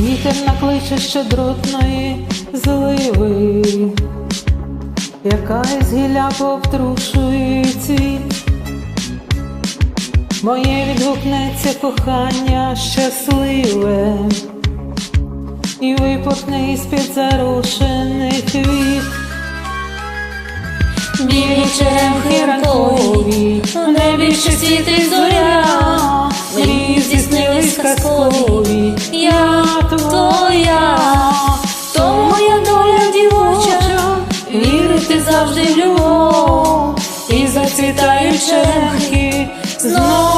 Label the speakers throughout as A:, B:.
A: Вітер накличе щедротної зливи, яка із гілля повтрушує. Моє відгукнеться кохання щасливе, і випорхне із-під зарушених квіт.
B: Білі черемхи ранкові, в небі ще світить зоря, мрії здійснились казкові, зацвітають черемхи знов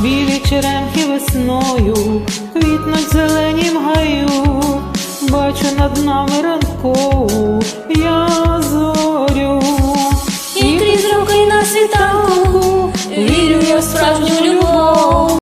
B: Білі черемхи
A: весною квітнуть зеленім гаю, бачу над нами ранкову